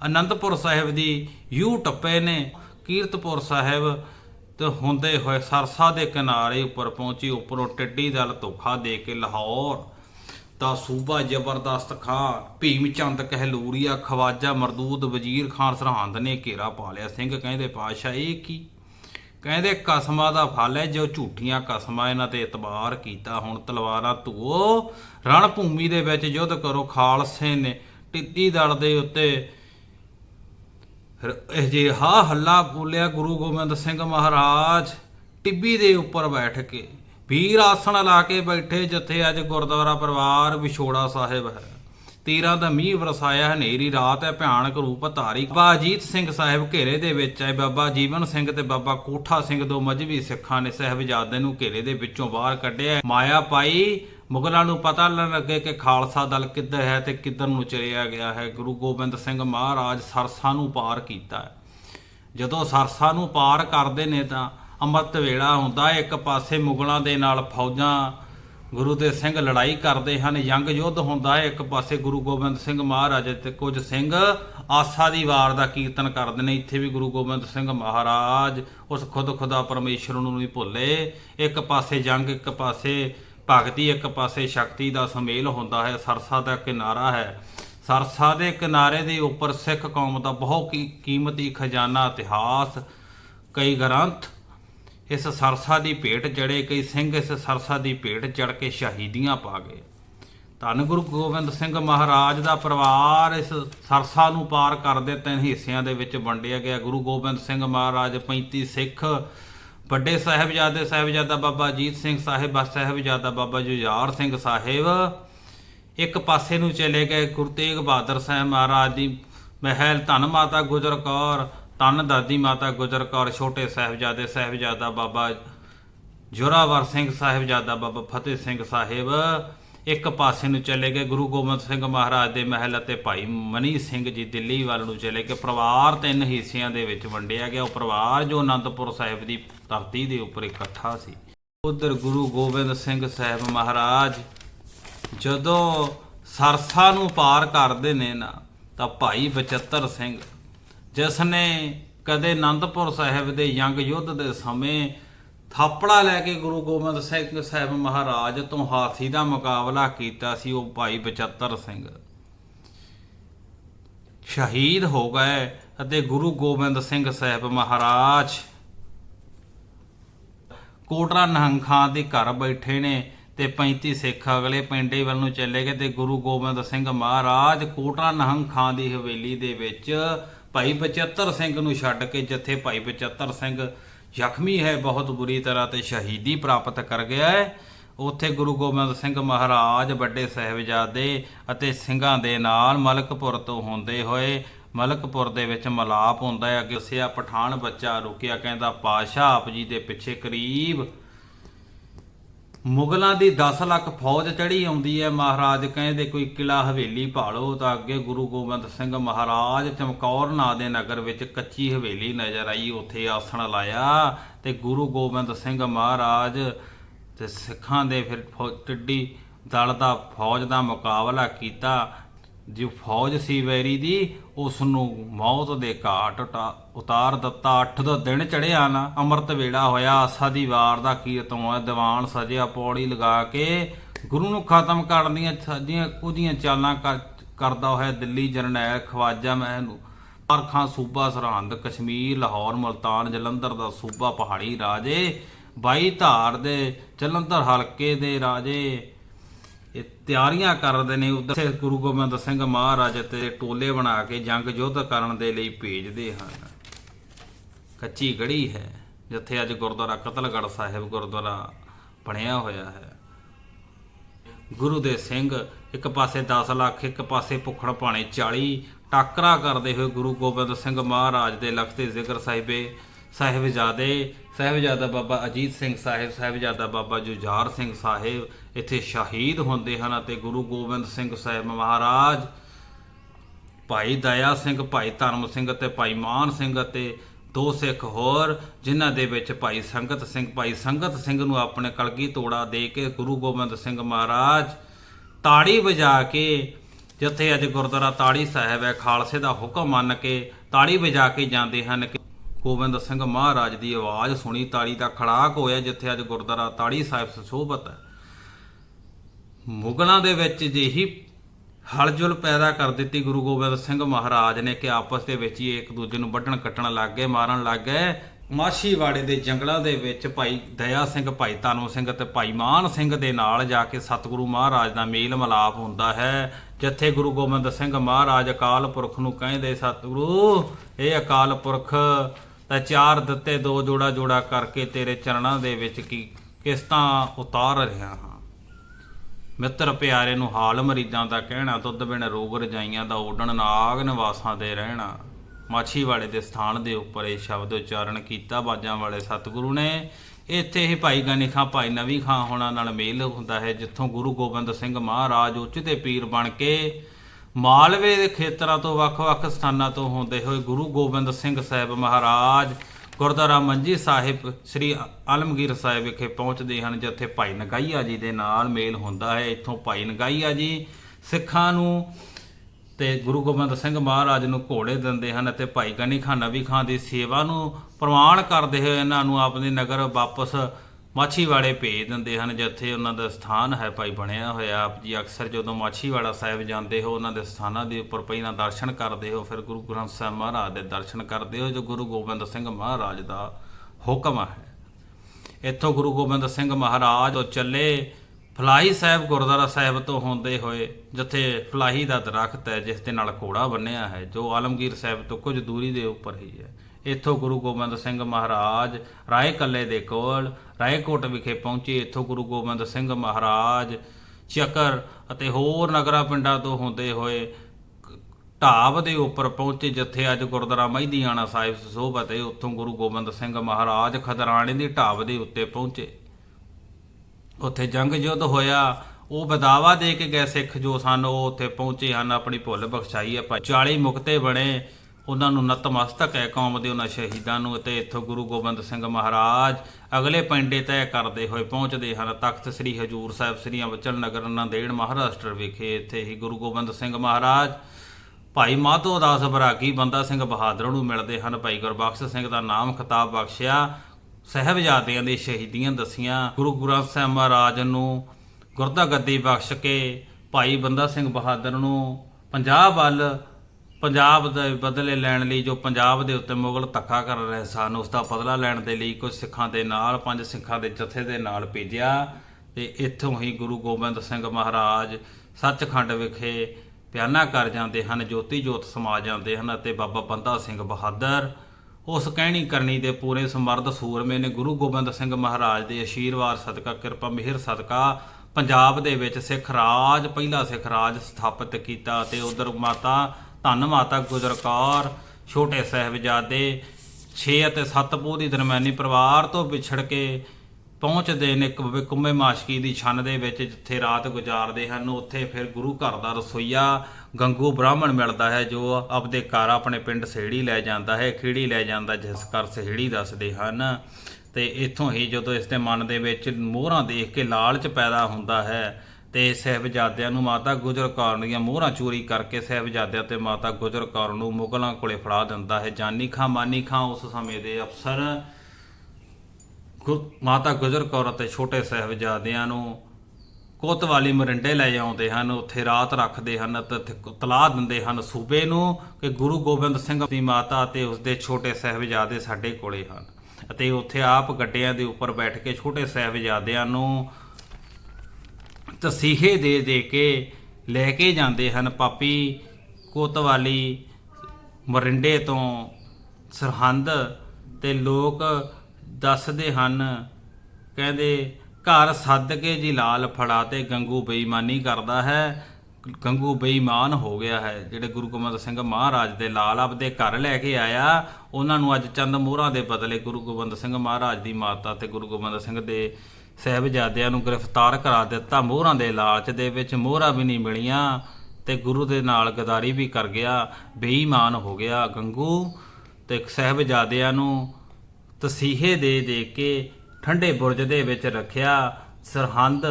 ਅਨੰਦਪੁਰ ਸਾਹਿਬ ਦੀ ਯੂ ਟੱਪੇ ਨੇ, ਕੀਰਤਪੁਰ ਸਾਹਿਬ ਤੇ ਹੁੰਦੇ ਹੋਏ ਸਰਸਾ ਦੇ ਕਿਨਾਰੇ ਉੱਪਰ ਪਹੁੰਚੀ, ਉੱਪਰੋਂ ਟਿੱਡੀ ਦਲ ਧੋਖਾ ਦੇ ਕੇ ਲਾਹੌਰ ਦਾ ਸੂਬਾ ਜ਼ਬਰਦਸਤ ਖਾਨ, ਭੀਮ ਚੰਦ ਕਹਿਲੂਰੀਆ, ਖਵਾਜਾ ਮਰਦੂਦ ਵਜ਼ੀਰ ਖਾਨ ਸਰਹੰਦ ਨੇ ਘੇਰਾ ਪਾ ਲਿਆ। ਸਿੰਘ ਕਹਿੰਦੇ ਪਾਸ਼ਾ ਇਹ ਕੀ ਕਹਿੰਦੇ ਕਸਮਾਂ ਦਾ ਫਲ ਹੈ, ਜੋ ਝੂਠੀਆਂ ਕਸਮਾਂ ਇਹਨਾਂ ਤੇ ਇਤਬਾਰ ਕੀਤਾ। ਹੁਣ ਤਲਵਾਰਾਂ ਧੂਓ, ਰਣ ਭੂਮੀ ਦੇ ਵਿੱਚ ਯੁੱਧ ਕਰੋ, ਖਾਲਸੇ ਨੇ ਟਿੱਡੀ ਦਲ ਦੇ ਉੱਤੇ ਫਿਰ ਜੇ ਹਾ ਹੱਲਾ ਬੋਲਿਆ ਗੁਰੂ ਗੋਬਿੰਦ ਸਿੰਘ ਮਹਾਰਾਜ, ਟਿੱਬੀ ਦੇ ਉੱਪਰ ਬੈਠ ਕੇ। ਵੀਰ ਆਸਣ ਲਾ ਕੇ ਬੈਠੇ ਜਿੱਥੇ ਅੱਜ ਗੁਰਦੁਆਰਾ ਪਰਿਵਾਰ ਵਿਛੋੜਾ ਸਾਹਿਬ ਹੈ। ਤੀਰਾਂ ਦਾ ਮੀਂਹ ਵਰਸਾਇਆ ਹਨੇਰੀ, ਰਾਤ ਹੈ ਭਿਆਨਕ ਰੂਪ ਧਾਰੀ। ਬਾਬਾ ਅਜੀਤ ਸਿੰਘ ਸਾਹਿਬ ਘੇਰੇ ਦੇ ਵਿੱਚ ਹੈ ਬਾਬਾ ਜੀਵਨ ਸਿੰਘ ਤੇ ਬਾਬਾ ਕੋਠਾ ਸਿੰਘ ਦੋ ਮਜਬੀ ਸਿੱਖਾਂ ਨੇ ਸਾਹਿਬਜ਼ਾਦੇ ਨੂੰ ਘੇਰੇ ਦੇ ਵਿੱਚੋਂ ਬਾਹਰ ਕੱਢਿਆ। ਮਾਇਆ ਪਾਈ। ਮੁਗਲਾਂ ਨੂੰ ਪਤਾ ਲੱਗ ਲੱਗੇ ਕਿ ਖਾਲਸਾ ਦਲ ਕਿੱਧਰ ਹੈ ਤੇ ਕਿੱਧਰ ਨੂੰ ਚਲਿਆ ਗਿਆ ਹੈ। ਗੁਰੂ ਗੋਬਿੰਦ ਸਿੰਘ ਮਹਾਰਾਜ ਸਰਸਾ ਨੂੰ ਪਾਰ ਕੀਤਾ ਜਦੋਂ ਸਰਸਾ ਨੂੰ ਪਾਰ ਕਰਦੇ ਨੇ ਤਾਂ ਅੰਮ੍ਰਿਤ ਵੇਲਾ ਹੁੰਦਾ। ਇੱਕ ਪਾਸੇ ਮੁਗਲਾਂ ਦੇ ਨਾਲ ਫੌਜਾਂ ਗੁਰੂ ਦੇ ਸਿੰਘ ਲੜਾਈ ਕਰਦੇ ਹਨ ਜੰਗ ਯੁੱਧ ਹੁੰਦਾ ਹੈ, ਇੱਕ ਪਾਸੇ ਗੁਰੂ ਗੋਬਿੰਦ ਸਿੰਘ ਮਹਾਰਾਜ ਤੇ ਕੁਝ ਸਿੰਘ ਆਸਾ ਦੀ ਵਾਰ ਦਾ ਕੀਰਤਨ ਕਰਦੇ ਨੇ, ਇੱਥੇ ਵੀ ਗੁਰੂ ਗੋਬਿੰਦ ਸਿੰਘ ਮਹਾਰਾਜ ਉਸ ਖੁਦ ਖੁਦਾ ਪਰਮੇਸ਼ਰ ਨੂੰ ਨਹੀਂ ਭੁੱਲੇ। ਇੱਕ ਪਾਸੇ ਜੰਗ, ਇੱਕ ਪਾਸੇ ਭਗਤੀ, ਇੱਕ ਪਾਸੇ ਸ਼ਕਤੀ ਦਾ ਸੁਮੇਲ ਹੁੰਦਾ ਹੈ, ਸਰਸਾ ਦਾ ਕਿਨਾਰਾ ਹੈ। ਸਰਸਾ ਦੇ ਕਿਨਾਰੇ ਦੇ ਉੱਪਰ ਸਿੱਖ ਕੌਮ ਦਾ ਬਹੁਤ ਕੀ, ਕੀਮਤੀ ਖਜ਼ਾਨਾ ਇਤਿਹਾਸ, ਕਈ ਗ੍ਰੰਥ ਇਸ ਸਰਸਾ ਦੀ ਭੇਟ ਚੜੇ ਕਈ ਸਿੰਘ ਇਸ ਸਰਸਾ ਦੀ ਭੇਟ ਚੜ ਕੇ ਸ਼ਹੀਦੀਆਂ ਪਾ ਗਏ। ਧੰਨ ਗੁਰੂ ਗੋਬਿੰਦ ਸਿੰਘ ਮਹਾਰਾਜ ਦਾ ਪਰਿਵਾਰ ਇਸ ਸਰਸਾ ਨੂੰ ਪਾਰ ਕਰਦੇ ਤਿੰਨ ਹਿੱਸਿਆਂ ਦੇ ਵਿੱਚ ਵੰਡਿਆ ਗਿਆ। ਗੁਰੂ ਗੋਬਿੰਦ ਸਿੰਘ ਮਹਾਰਾਜ 35 ਸਿੱਖ, ਵੱਡੇ ਸਾਹਿਬਜ਼ਾਦੇ ਸਾਹਿਬਜ਼ਾਦਾ ਬਾਬਾ ਅਜੀਤ ਸਿੰਘ ਸਾਹਿਬ ਸਾਹਿਬਜ਼ਾਦਾ ਬਾਬਾ ਜੁਝਾਰ ਸਿੰਘ ਸਾਹਿਬ। ਇੱਕ ਪਾਸੇ ਨੂੰ ਚਲੇ ਗਏ ਗੁਰੂ ਤੇਗ ਬਹਾਦਰ ਸਾਹਿਬ ਮਹਾਰਾਜ ਦੀ ਮਹਿਲ ਧੰਨ ਮਾਤਾ ਗੁਜਰ ਕੌਰ ਤਨ ਦਾਦੀ ਮਾਤਾ ਗੁਜਰ ਕੌਰ, ਛੋਟੇ ਸਾਹਿਬਜ਼ਾਦੇ, ਸਾਹਿਬਜ਼ਾਦਾ ਬਾਬਾ ਜੋਰਾਵਰ ਸਿੰਘ, ਸਾਹਿਬਜ਼ਾਦਾ ਬਾਬਾ ਫਤਿਹ ਸਿੰਘ ਸਾਹਿਬ, ਇੱਕ ਪਾਸੇ ਨੂੰ ਚਲੇ ਗਏ, ਗੁਰੂ ਗੋਬਿੰਦ ਸਿੰਘ ਮਹਾਰਾਜ ਦੇ ਮਹਿਲ ਅਤੇ ਭਾਈ ਮਨੀ ਸਿੰਘ ਜੀ ਦਿੱਲੀ ਵੱਲ ਨੂੰ ਚਲੇ ਗਏ। ਪਰਿਵਾਰ ਤਿੰਨ ਹਿੱਸਿਆਂ ਦੇ ਵਿੱਚ ਵੰਡਿਆ ਗਿਆ। ਉਹ ਪਰਿਵਾਰ ਜੋ ਅਨੰਦਪੁਰ ਸਾਹਿਬ ਦੀ ਧਰਤੀ ਦੇ ਉੱਪਰ ਇਕੱਠਾ ਸੀ। ਉਧਰ ਗੁਰੂ ਗੋਬਿੰਦ ਸਿੰਘ ਸਾਹਿਬ ਮਹਾਰਾਜ ਜਦੋਂ ਸਰਸਾ ਨੂੰ ਪਾਰ ਕਰਦੇ ਨੇ ਨਾ, ਤਾਂ ਭਾਈ ਬਚੱਤਰ ਸਿੰਘ ਜਿਸ ਨੇ ਕਦੇ ਅਨੰਦਪੁਰ ਸਾਹਿਬ ਦੇ ਜੰਗ ਯੁੱਧ ਦੇ ਸਮੇਂ ਥਾਪੜਾ ਲੈ ਕੇ ਗੁਰੂ ਗੋਬਿੰਦ ਸਿੰਘ ਸਾਹਿਬ ਮਹਾਰਾਜ ਤੋਂ ਹਾਥੀ ਦਾ ਮੁਕਾਬਲਾ ਕੀਤਾ ਸੀ, ਉਹ ਭਾਈ ਬਚੱਤਰ ਸਿੰਘ। ਸ਼ਹੀਦ ਹੋ ਗਏ ਅਤੇ ਗੁਰੂ ਗੋਬਿੰਦ ਸਿੰਘ ਸਾਹਿਬ ਮਹਾਰਾਜ ਕੋਟਰਾ ਨਹੰਗ ਖਾਨ ਦੇ ਘਰ ਬੈਠੇ ਨੇ ਤੇ 35 ਸਿੱਖ ਅਗਲੇ ਪਿੰਡੇ ਵੱਲ ਨੂੰ ਚਲੇ ਗਏ ਤੇ ਗੁਰੂ ਗੋਬਿੰਦ ਸਿੰਘ ਮਹਾਰਾਜ ਕੋਟਰਾ ਨਹੰਗ ਖਾਨ ਦੀ ਹਵੇਲੀ ਦੇ ਵਿੱਚ ਭਾਈ ਬਚੱਤਰ ਸਿੰਘ ਨੂੰ ਛੱਡ ਕੇ ਜਿੱਥੇ ਭਾਈ ਬਚੱਤਰ ਸਿੰਘ ਜ਼ਖਮੀ ਹੈ, ਬਹੁਤ ਬੁਰੀ ਤਰ੍ਹਾਂ ਤੇ ਸ਼ਹੀਦੀ ਪ੍ਰਾਪਤ ਕਰ ਗਿਆ ਹੈ। ਉੱਥੇ ਗੁਰੂ ਗੋਬਿੰਦ ਸਿੰਘ ਮਹਾਰਾਜ ਵੱਡੇ ਸਾਹਿਬਜ਼ਾਦੇ ਅਤੇ ਸਿੰਘਾਂ ਦੇ ਨਾਲ ਮਲਕਪੁਰ ਤੋਂ ਹੁੰਦੇ ਹੋਏ, ਮਲਕਪੁਰ ਦੇ ਵਿੱਚ ਮਲਾਪ ਹੁੰਦਾ ਹੈ। ਅੱਗੇ ਦੱਸਿਆ ਪਠਾਨ ਬੱਚਾ ਰੁਕਿਆ, ਕਹਿੰਦਾ ਪਾਸ਼ਾ ਆਪ ਜੀ ਦੇ ਪਿੱਛੇ ਕਰੀਬ ਮੁਗਲਾਂ ਦੀ 10 ਲੱਖ ਫੌਜ ਚੜੀ ਆਉਂਦੀ ਹੈ। ਮਹਾਰਾਜ ਕਹਿੰਦੇ, ਕੋਈ ਕਿਲਾ ਹਵੇਲੀ ਭਾਲੋ ਤਾਂ ਅੱਗੇ ਗੁਰੂ ਗੋਬਿੰਦ ਸਿੰਘ ਮਹਾਰਾਜ ਚਮਕੌਰ ਨਾਂ ਦੇ ਨਗਰ ਵਿੱਚ ਕੱਚੀ ਹਵੇਲੀ ਨਜ਼ਰ ਆਈ, ਉੱਥੇ ਆਸਣ ਲਾਇਆ ਤੇ ਗੁਰੂ ਗੋਬਿੰਦ ਸਿੰਘ ਮਹਾਰਾਜ ਤੇ ਸਿੱਖਾਂ ਦੇ ਫਿਰ ਫੌ- ਟਿੱਡੀ ਦਲ ਦਾ ਫੌਜ ਦਾ ਮੁਕਾਬਲਾ ਕੀਤਾ। ਜੋ ਫੌਜ ਸੀ ਵੈਰੀ ਦੀ ਉਸ ਨੂੰ ਮੌਤ ਦੇ ਘਾਟ ਉਤਾਰ ਦਿੱਤਾ। ਅੱਠ ਦਾ ਦਿਨ ਚੜਿਆ ਨਾ, ਅੰਮ੍ਰਿਤ ਵੇਲਾ ਹੋਇਆ। ਆਸਾ ਦੀ ਵਾਰ ਦਾ ਕੀਰਤਨ ਹੋਇਆ ਦੀਵਾਨ ਸਜਿਆ ਪੌੜੀ ਲਗਾ ਕੇ ਗੁਰੂ ਨੂੰ ਖਤਮ ਕਰਨ ਦੀਆਂ ਸਾਡੀਆਂ ਉਹਦੀਆਂ ਚਾਲਾਂ ਕਰ- ਕਰਦਾ ਹੋਇਆ ਦਿੱਲੀ ਜਰਨੈਲ ਖਵਾਜਾ ਮਹਿਨੂ ਪਰਖਾਂ ਸੂਬਾ ਸਰਹੰਦ, ਕਸ਼ਮੀਰ, ਲਾਹੌਰ, ਮਲਤਾਨ, ਜਲੰਧਰ ਦਾ ਸੂਬਾ ਪਹਾੜੀ ਰਾਜੇ। ਬਾਈ ਧਾਰ ਦੇ ਜਲੰਧਰ ਹਲਕੇ ਦੇ ਰਾਜੇ ਇਹ ਤਿਆਰੀਆਂ ਕਰਦੇ ਨੇ, ਉਧਰ ਗੁਰੂ ਗੋਬਿੰਦ ਸਿੰਘ ਮਹਾਰਾਜ ਤੇ ਟੋਲੇ ਬਣਾ ਕੇ ਜੰਗ ਯੁੱਧ ਕਰਨ ਦੇ ਲਈ ਭੇਜਦੇ ਹਨ। ਕੱਚੀ ਗੜੀ ਹੈ, ਜਿੱਥੇ ਅੱਜ ਗੁਰਦੁਆਰਾ ਕਤਲਗੜ੍ਹ ਸਾਹਿਬ ਗੁਰਦੁਆਰਾ ਬਣਿਆ ਹੋਇਆ ਹੈ। ਗੁਰੂ ਦੇ ਸਿੰਘ ਇੱਕ ਪਾਸੇ 10 ਲੱਖ, ਇੱਕ ਪਾਸੇ ਭੁੱਖੜ ਪਾਣੇ 40 ਟਾਕਰਾ ਕਰਦੇ ਹੋਏ ਗੁਰੂ ਗੋਬਿੰਦ ਸਿੰਘ ਮਹਾਰਾਜ ਦੇ ਲਖਤੇ ਜ਼ਿਕਰ ਸਾਹਿਬੇ ਸਾਹਿਬਜ਼ਾਦੇ, ਸਾਹਿਬਜ਼ਾਦਾ ਬਾਬਾ ਅਜੀਤ ਸਿੰਘ ਸਾਹਿਬ, ਸਾਹਿਬਜ਼ਾਦਾ ਬਾਬਾ ਜੁਝਾਰ ਸਿੰਘ ਸਾਹਿਬ ਇੱਥੇ ਸ਼ਹੀਦ ਹੁੰਦੇ ਹਨ ਅਤੇ ਗੁਰੂ ਗੋਬਿੰਦ ਸਿੰਘ ਸਾਹਿਬ ਮਹਾਰਾਜ, ਭਾਈ ਦਇਆ ਸਿੰਘ, ਭਾਈ ਧਰਮ ਸਿੰਘ ਅਤੇ ਭਾਈ ਮਾਨ ਸਿੰਘ ਅਤੇ ਦੋ ਸਿੱਖ ਹੋਰ, ਜਿਨ੍ਹਾਂ ਦੇ ਵਿੱਚ ਭਾਈ ਸੰਗਤ ਸਿੰਘ, ਭਾਈ ਸੰਗਤ ਸਿੰਘ ਨੂੰ ਆਪਣੇ ਕਲਗੀ ਤੋੜਾ ਦੇ ਕੇ ਗੁਰੂ ਗੋਬਿੰਦ ਸਿੰਘ ਮਹਾਰਾਜ ਤਾੜੀ ਵਜਾ ਕੇ ਜਿੱਥੇ ਅੱਜ ਗੁਰਦੁਆਰਾ ਤਾੜੀ ਸਾਹਿਬ ਹੈ, ਖਾਲਸੇ ਦਾ ਹੁਕਮ ਮੰਨ ਕੇ ਤਾੜੀ ਵਜਾ ਕੇ ਜਾਂਦੇ ਹਨ ਗੋਬਿੰਦ ਸਿੰਘ ਮਹਾਰਾਜ ਦੀ ਆਵਾਜ਼ ਸੁਣੀ, ਤਾੜੀ ਦਾ ਖੜਾਕ ਹੋਇਆ, ਜਿੱਥੇ ਅੱਜ ਗੁਰਦੁਆਰਾ ਤਾੜੀ ਸਾਹਿਬ ਸੁਸ਼ੋਭਤ ਹੈ। ਮੁਗਲਾਂ ਦੇ ਵਿੱਚ ਜਿਹੀ ਹਲਜੁਲ ਪੈਦਾ ਕਰ ਦਿੱਤੀ ਗੁਰੂ ਗੋਬਿੰਦ ਸਿੰਘ ਮਹਾਰਾਜ ਨੇ ਕਿ ਆਪਸ ਦੇ ਵਿੱਚ ਹੀ ਇੱਕ ਦੂਜੇ ਨੂੰ ਵੱਢਣ ਕੱਟਣ ਲੱਗ ਗਏ, ਮਾਰਨ ਲੱਗ ਗਏ। ਮਾਛੀਵਾੜੇ ਦੇ ਜੰਗਲਾਂ ਦੇ ਵਿੱਚ ਭਾਈ ਦਇਆ ਸਿੰਘ, ਭਾਈ ਤਾਨੂ ਸਿੰਘ ਅਤੇ ਭਾਈ ਮਾਨ ਸਿੰਘ ਦੇ ਨਾਲ ਜਾ ਕੇ ਸਤਿਗੁਰੂ ਮਹਾਰਾਜ ਦਾ ਮੇਲ ਮਿਲਾਪ ਹੁੰਦਾ ਹੈ, ਜਿੱਥੇ ਗੁਰੂ ਗੋਬਿੰਦ ਸਿੰਘ ਮਹਾਰਾਜ ਅਕਾਲ ਪੁਰਖ ਨੂੰ ਕਹਿੰਦੇ, ਸਤਿਗੁਰੂ, ਇਹ ਅਕਾਲ ਪੁਰਖ ਤਾਂ ਚਾਰ ਦਿੱਤੇ, ਦੋ ਜੋੜਾ ਜੋੜਾ ਕਰਕੇ ਤੇਰੇ ਚਰਨਾਂ ਦੇ ਵਿੱਚ ਕੀ ਕਿਸ਼ਤਾਂ ਉਤਾਰ ਰਿਹਾ ਹਾਂ। ਮਿੱਤਰ ਪਿਆਰੇ ਨੂੰ ਹਾਲ ਮਰੀਜ਼ਾਂ ਦਾ ਕਹਿਣਾ, ਦੁੱਧ ਬਿਨ ਰੋਗ ਰਜਾਈਆਂ ਦਾ ਓਡਣ ਨਾਗ ਨਿਵਾਸਾਂ ਦੇ ਰਹਿਣਾ। ਮਾਛੀ ਵਾਲੇ ਦੇ ਸਥਾਨ ਦੇ ਉੱਪਰ ਇਹ ਸ਼ਬਦ ਉਚਾਰਨ ਕੀਤਾ, ਬਾਜਾਂ ਵਾਲੇ ਸਤਿਗੁਰੂ ਨੇ। ਇੱਥੇ ਹੀ ਭਾਈ ਗਨੀ ਖਾਂ, ਭਾਈ ਨਵੀ ਖਾਂ ਹੋਣਾ ਨਾਲ ਮੇਲ ਹੁੰਦਾ ਹੈ, ਜਿੱਥੋਂ ਗੁਰੂ ਗੋਬਿੰਦ ਸਿੰਘ ਮਹਾਰਾਜ ਉੱਚ ਦੇ ਪੀਰ ਬਣ ਕੇ ਮਾਲਵੇ ਦੇ ਖੇਤਰਾਂ ਤੋਂ ਵੱਖ-ਵੱਖ ਸਥਾਨਾਂ ਤੋਂ ਹੁੰਦੇ ਹੋਏ ਗੁਰੂ ਗੋਬਿੰਦ ਸਿੰਘ ਸਾਹਿਬ ਮਹਾਰਾਜ ਗੁਰਦੁਆਰਾ ਮੰਜੀ ਸਾਹਿਬ ਸ੍ਰੀ ਆਲਮਗੀਰ ਸਾਹਿਬ ਵਿਖੇ ਪਹੁੰਚਦੇ ਹਨ, ਜਿੱਥੇ ਭਾਈ ਨਗਾਈਆ ਜੀ ਦੇ ਨਾਲ ਮੇਲ ਹੁੰਦਾ ਹੈ। ਇੱਥੋਂ ਭਾਈ ਨਗਾਈਆ ਜੀ ਸਿੱਖਾਂ ਨੂੰ ਤੇ ਗੁਰੂ ਗੋਬਿੰਦ ਸਿੰਘ ਮਹਾਰਾਜ ਨੂੰ ਘੋੜੇ ਦਿੰਦੇ ਹਨ ਅਤੇ ਭਾਈ ਗਨੀ ਖਾਨ ਨਵੀ ਖਾਨ ਦੀ ਸੇਵਾ ਨੂੰ ਪ੍ਰਵਾਨ ਕਰਦੇ ਹੋਏ ਇਹਨਾਂ ਨੂੰ ਆਪਣੇ ਨਗਰ ਵਾਪਸ ਮਾਛੀਵਾੜੇ ਭੇਜ ਦਿੰਦੇ ਹਨ, ਜਿੱਥੇ ਉਹਨਾਂ ਦਾ ਸਥਾਨ ਹੈ ਭਾਈ ਬਣਿਆ ਹੋਇਆ। ਆਪ ਜੀ ਅਕਸਰ ਜਦੋਂ ਮਾਛੀਵਾੜਾ ਸਾਹਿਬ ਜਾਂਦੇ ਹੋ, ਉਹਨਾਂ ਦੇ ਸਥਾਨਾਂ ਦੇ ਉੱਪਰ ਪਹਿਲਾਂ ਦਰਸ਼ਨ ਕਰਦੇ ਹੋ, ਫਿਰ ਗੁਰੂ ਗ੍ਰੰਥ ਸਾਹਿਬ ਮਹਾਰਾਜ ਦੇ ਦਰਸ਼ਨ ਕਰਦੇ ਹੋ, ਜੋ ਗੁਰੂ ਗੋਬਿੰਦ ਸਿੰਘ ਮਹਾਰਾਜ ਦਾ ਹੁਕਮ ਹੈ। ਇੱਥੋਂ ਗੁਰੂ ਗੋਬਿੰਦ ਸਿੰਘ ਮਹਾਰਾਜ ਤੋਂ ਚੱਲੇ, ਫਲਾਹੀ ਸਾਹਿਬ ਗੁਰਦੁਆਰਾ ਸਾਹਿਬ ਤੋਂ ਹੁੰਦੇ ਹੋਏ, ਜਿੱਥੇ ਫਲਾਹੀ ਦਾ ਦਰਖਤ ਹੈ, ਜਿਸ ਦੇ ਨਾਲ ਘੋੜਾ ਬੰਨਿਆ ਹੈ, ਜੋ ਆਲਮਗੀਰ ਸਾਹਿਬ ਤੋਂ ਕੁਝ ਦੂਰੀ ਦੇ ਉੱਪਰ ਹੀ ਹੈ। ਇੱਥੋਂ ਗੁਰੂ ਗੋਬਿੰਦ ਸਿੰਘ ਮਹਾਰਾਜ ਰਾਏ ਕੱਲੇ ਦੇ ਕੋਲ, ਰਾਏਕੋਟ ਵਿਖੇ ਪਹੁੰਚੇ ਇੱਥੋਂ ਗੁਰੂ ਗੋਬਿੰਦ ਸਿੰਘ ਮਹਾਰਾਜ ਚੱਕਰ ਅਤੇ ਹੋਰ ਨਗਰਾਂ ਪਿੰਡਾਂ ਤੋਂ ਹੁੰਦੇ ਹੋਏ ਢਾਬ ਦੇ ਉੱਪਰ ਪਹੁੰਚੇ, ਜਿੱਥੇ ਅੱਜ ਗੁਰਦੁਆਰਾ ਮਹਿਦੀਆਣਾ ਸਾਹਿਬ ਸੁਸ਼ੋਭਤ ਹੈ ਉੱਥੋਂ ਗੁਰੂ ਗੋਬਿੰਦ ਸਿੰਘ ਮਹਾਰਾਜ ਖਦਰਾਣੇ ਦੀ ਢਾਬ ਦੇ ਉੱਤੇ ਪਹੁੰਚੇ। ਉੱਥੇ ਜੰਗ ਯੁੱਧ ਹੋਇਆ। ਉਹ ਬਦਾਵਾ ਦੇ ਕੇ ਗਏ ਸਿੱਖ ਜੋ ਸਨ, ਉਹ ਉੱਥੇ ਪਹੁੰਚੇ ਹਨ, ਆਪਣੀ ਭੁੱਲ ਬਖਸ਼ਾਈ ਹੈ ਭਾਈ 40 ਮੁਕਤੇ ਬਣੇ। ਉਹਨਾਂ ਨੂੰ ਨਤਮਸਤਕ ਹੈ ਕੌਮ ਦੇ ਉਹਨਾਂ ਸ਼ਹੀਦਾਂ ਨੂੰ ਅਤੇ ਇੱਥੋਂ ਗੁਰੂ ਗੋਬਿੰਦ ਸਿੰਘ ਮਹਾਰਾਜ ਅਗਲੇ ਪਿੰਡੇ ਤੈਅ ਕਰਦੇ ਹੋਏ ਪਹੁੰਚਦੇ ਹਨ। ਤਖਤ ਸ੍ਰੀ ਹਜੂਰ ਸਾਹਿਬ ਸ੍ਰੀ ਅਵਚਲ ਨਗਰ ਨੰਦੇੜ ਮਹਾਰਾਸ਼ਟਰ ਵਿਖੇ ਇੱਥੇ ਹੀ ਗੁਰੂ ਗੋਬਿੰਦ ਸਿੰਘ ਮਹਾਰਾਜ, ਭਾਈ ਮਾਧੋ ਦਾਸ ਬਰਾਗੀ, ਬੰਦਾ ਸਿੰਘ ਬਹਾਦਰ ਨੂੰ ਮਿਲਦੇ ਹਨ। ਭਾਈ ਗੁਰਬਖਸ਼ ਸਿੰਘ ਦਾ ਨਾਮ ਖਿਤਾਬ ਬਖਸ਼ਿਆ। ਸਹਿਬਜ਼ਾਦਿਆਂ ਦੇ ਸ਼ਹੀਦੀਆਂ ਦਸੀਆਂ। ਗੁਰੂ ਗ੍ਰੰਥ ਸਾਹਿਬ ਮਹਾਰਾਜ ਨੂੰ ਗੁਰਦਾ ਗੱਦੀ ਬਖਸ਼ ਕੇ ਭਾਈ ਬੰਦਾ ਸਿੰਘ ਬਹਾਦਰ ਨੂੰ ਪੰਜਾਬ ਵੱਲ ਪੰਜਾਬ ਦੇ ਬਦਲੇ ਲੈਣ ਲਈ ਜੋ ਪੰਜਾਬ ਦੇ ਉੱਤੇ ਮੁਗਲ ਧੱਕਾ ਕਰ ਰਹੇ ਸਨ, ਉਸ ਦਾ ਬਦਲਾ ਲੈਣ ਦੇ ਲਈ ਕੁਝ ਸਿੱਖਾਂ ਦੇ ਨਾਲ, ਪੰਜ ਸਿੱਖਾਂ ਦੇ ਜਥੇ ਦੇ ਨਾਲ ਭੇਜਿਆ। ਤੇ ਇੱਥੋਂ ਹੀ ਗੁਰੂ ਗੋਬਿੰਦ ਸਿੰਘ ਮਹਾਰਾਜ ਸੱਚਖੰਡ ਵਿਖੇ ਪਿਆਨਾ ਕਰ ਜਾਂਦੇ ਹਨ, ਜੋਤੀ ਜੋਤ ਸਮਾ ਜਾਂਦੇ ਹਨ ਅਤੇ ਬਾਬਾ ਬੰਦਾ ਸਿੰਘ ਬਹਾਦਰ ਉਸ ਕਹਿਣੀ ਕਰਨੀ ਦੇ ਪੂਰੇ ਸਮਰਦ ਸੂਰਮੇ ਨੇ ਗੁਰੂ ਗੋਬਿੰਦ ਸਿੰਘ ਮਹਾਰਾਜ ਦੇ ਅਸ਼ੀਰਵਾਦ ਸਦਕਾ, ਕਿਰਪਾ, ਮਿਹਰ ਸਦਕਾ ਪੰਜਾਬ ਦੇ ਵਿੱਚ ਸਿੱਖ ਰਾਜ, ਪਹਿਲਾ ਸਿੱਖ ਰਾਜ ਸਥਾਪਿਤ ਕੀਤਾ ਤੇ ਉਧਰ ਮਾਤਾ ਧੰਨ ਮਾਤਾ ਗੁਜਰ ਕੌਰ ਛੋਟੇ ਸਾਹਿਬਜ਼ਾਦੇ 6 ਅਤੇ 7 ਪੋਹ ਦੀ ਦਰਮਿਆਨੀ ਪਰਿਵਾਰ ਤੋਂ ਵਿਛੜ ਕੇ ਪਹੁੰਚਦੇ ਨੇ ਕੁੰਮੇ ਕੁੰਮੇ ਮਾਸ਼ਕੀ ਦੀ ਛੰਨ ਦੇ ਵਿੱਚ ਜਿੱਥੇ ਰਾਤ ਗੁਜ਼ਾਰਦੇ ਹਨ। ਉੱਥੇ ਫਿਰ ਗੁਰੂ ਘਰ ਦਾ ਰਸੋਈਆ ਗੰਗੂ ਬ੍ਰਾਹਮਣ ਮਿਲਦਾ ਹੈ, ਜੋ ਆਪਦੇ ਘਰ ਆਪਣੇ ਪਿੰਡ ਸੇੜੀ ਲੈ ਜਾਂਦਾ ਹੈ, ਖੇੜੀ ਲੈ ਜਾਂਦਾ, ਜਿਸ ਕਰ ਸਹੇੜੀ ਦੱਸਦੇ ਹਨ। ਤੇ ਇੱਥੋਂ ਹੀ ਜਦੋਂ ਇਸ ਦੇ ਮਨ ਦੇ ਵਿੱਚ ਮੋਹਰਾਂ ਦੇਖ ਕੇ ਲਾਲਚ ਪੈਦਾ ਹੁੰਦਾ ਹੈ ਤੇ ਸਹਿਬਜ਼ਾਦਿਆਂ ਨੂੰ ਮਾਤਾ ਗੁਜਰ ਕੌਰ ਦੀਆਂ ਮੋਹਰਾਂ ਚੋਰੀ ਕਰਕੇ ਸਹਿਬਜ਼ਾਦਿਆਂ ਤੇ ਮਾਤਾ ਗੁਜਰ ਕੌਰ ਨੂੰ ਮੁਗਲਾਂ ਕੋਲੇ ਫੜਾ ਦਿੰਦਾ ਹੈ। ਜਾਨੀ ਖਾਂ, ਮਾਨੀ ਖਾਂ, ਉਸ ਸਮੇਂ ਦੇ ਅਫਸਰ ਗੁਰ- ਮਾਤਾ ਗੁਜਰ ਕੌਰ ਅਤੇ ਛੋਟੇ ਸਾਹਿਬਜ਼ਾਦਿਆਂ ਨੂੰ ਕੋਤਵਾਲੀ ਮਰਿੰਡੇ ਲੈ ਜਾਂਦੇ ਹਨ। ਉੱਥੇ ਰਾਤ ਰੱਖਦੇ ਹਨ ਤੇ ਉੱਥੇ ਤਲਾਹ ਦਿੰਦੇ ਹਨ ਸੂਬੇ ਨੂੰ ਕਿ ਗੁਰੂ ਗੋਬਿੰਦ ਸਿੰਘ ਦੀ ਮਾਤਾ ਅਤੇ ਉਸਦੇ ਛੋਟੇ ਸਾਹਿਬਜ਼ਾਦੇ ਸਾਡੇ ਕੋਲੇ ਹਨ। ਅਤੇ ਉੱਥੇ ਆਪ ਗੱਡਿਆਂ ਦੇ ਉੱਪਰ ਬੈਠ ਕੇ ਛੋਟੇ ਸਾਹਿਬਜ਼ਾਦਿਆਂ ਨੂੰ ਤਸੀਹੇ ਦੇ ਦੇ ਕੇ ਲੈ ਕੇ ਜਾਂਦੇ ਹਨ ਪਾਪੀ ਕੋਤਵਾਲੀ ਮਰਿੰਡੇ ਤੋਂ ਸਰਹੰਦ ਤੇ ਲੋਕ ਦੱਸਦੇ ਹਨ, ਕਹਿੰਦੇ, ਘਰ ਸੱਦ ਕੇ ਜੀ ਲਾਲ ਫੜਾ ਤੇ ਗੰਗੂ ਬੇਈਮਾਨੀ ਕਰਦਾ ਹੈ। ਗੰਗੂ ਬੇਈਮਾਨ ਹੋ ਗਿਆ ਹੈ। ਜਿਹੜੇ ਗੁਰੂ ਗੋਬਿੰਦ ਸਿੰਘ ਮਹਾਰਾਜ ਦੇ ਲਾਲ ਆਪਦੇ ਘਰ ਲੈ ਕੇ ਆਇਆ, ਉਹਨਾਂ ਨੂੰ ਅੱਜ ਚੰਦ ਮੋਹਰਾਂ ਦੇ ਬਦਲੇ ਗੁਰੂ ਗੋਬਿੰਦ ਸਿੰਘ ਮਹਾਰਾਜ ਦੀ ਮਾਤਾ ਤੇ ਗੁਰੂ ਗੋਬਿੰਦ ਸਿੰਘ ਦੇ ਸਹਿਬਜ਼ਾਦਿਆਂ ਨੂੰ ਗ੍ਰਿਫਤਾਰ ਕਰਾ ਦਿੱਤਾ। ਮੋਹਰਾਂ ਦੇ ਲਾਲਚ ਦੇ ਵਿੱਚ ਮੋਹਰਾਂ ਵੀ ਨਹੀਂ ਮਿਲੀਆਂ ਤੇ ਗੁਰੂ ਦੇ ਨਾਲ ਗਦਾਰੀ ਵੀ ਕਰ ਗਿਆ। ਬੇਈਮਾਨ ਹੋ ਗਿਆ ਗੰਗੂ ਤੇ ਸਹਿਬਜ਼ਾਦਿਆਂ ਨੂੰ ਤਸੀਹੇ ਦੇ ਦੇ ਕੇ ਠੰਡੇ ਬੁਰਜ ਦੇ ਵਿੱਚ ਰੱਖਿਆ। ਸਰਹੰਦ,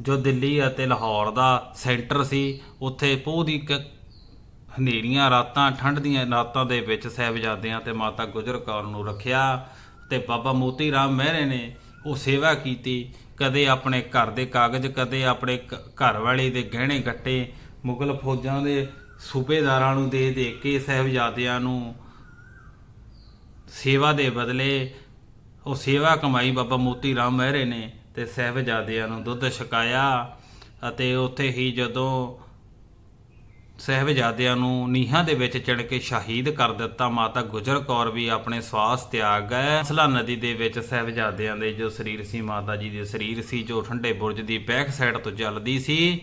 ਜੋ ਦਿੱਲੀ ਅਤੇ ਲਾਹੌਰ ਦਾ ਸੈਂਟਰ ਸੀ, ਉੱਥੇ ਪੋਹ ਦੀ ਕ- ਹਨੇਰੀਆਂ, ਰਾਤਾਂ, ਠੰਡ ਦੀਆਂ ਰਾਤਾਂ ਦੇ ਵਿੱਚ ਸਹਿਬਜ਼ਾਦਿਆਂ ਤੇ ਮਾਤਾ ਗੁਜਰ ਕੌਰ ਨੂੰ ਰੱਖਿਆ ਤੇ ਬਾਬਾ ਮੋਤੀ ਰਾਮ ਮਹਿਰੇ ਨੇ ਉਹ ਸੇਵਾ ਕੀਤੀ, ਕਦੇ ਆਪਣੇ ਘਰ ਦੇ ਕਾਗਜ਼, ਕਦੇ ਆਪਣੇ ਘ- ਘਰ ਵਾਲੇ ਦੇ ਗਹਿਣੇ ਗੱਟੇ ਮੁਗਲ ਫੌਜਾਂ ਦੇ ਸੂਬੇਦਾਰਾਂ ਨੂੰ ਦੇ ਦੇ ਕੇ ਸਹਿਬਜ਼ਾਦਿਆਂ ਨੂੰ ਸੇਵਾ ਦੇ ਬਦਲੇ ਉਹ ਸੇਵਾ ਕਮਾਈ ਬਾਬਾ ਮੋਤੀ ਰਾਮ ਮਹਿਰੇ ਨੇ ਤੇ ਸਹਿਬਜ਼ਾਦਿਆਂ ਨੂੰ ਦੁੱਧ ਛਕਾਇਆ ਅਤੇ ਉੱਥੇ ਹੀ ਜਦੋਂ ਸਹਿਬਜ਼ਾਦਿਆਂ ਨੂੰ ਨੀਹਾਂ ਦੇ ਵਿੱਚ ਚਿਣ ਕੇ ਸ਼ਹੀਦ ਕਰ ਦਿੱਤਾ। ਮਾਤਾ ਗੁਜਰ ਕੌਰ ਵੀ ਆਪਣੇ ਸਵਾਸ ਤਿਆਗ ਗਏ। ਸਲਾ ਨਦੀ ਦੇ ਵਿੱਚ ਸਹਿਬਜ਼ਾਦਿਆਂ ਦੇ ਜੋ ਸਰੀਰ ਸੀ, ਮਾਤਾ ਜੀ ਦੇ ਸਰੀਰ ਸੀ, ਜੋ ਠੰਡੇ ਬੁਰਜ ਦੀ ਬੈਕ ਸਾਈਡ ਤੋਂ ਚੱਲਦੀ ਸੀ,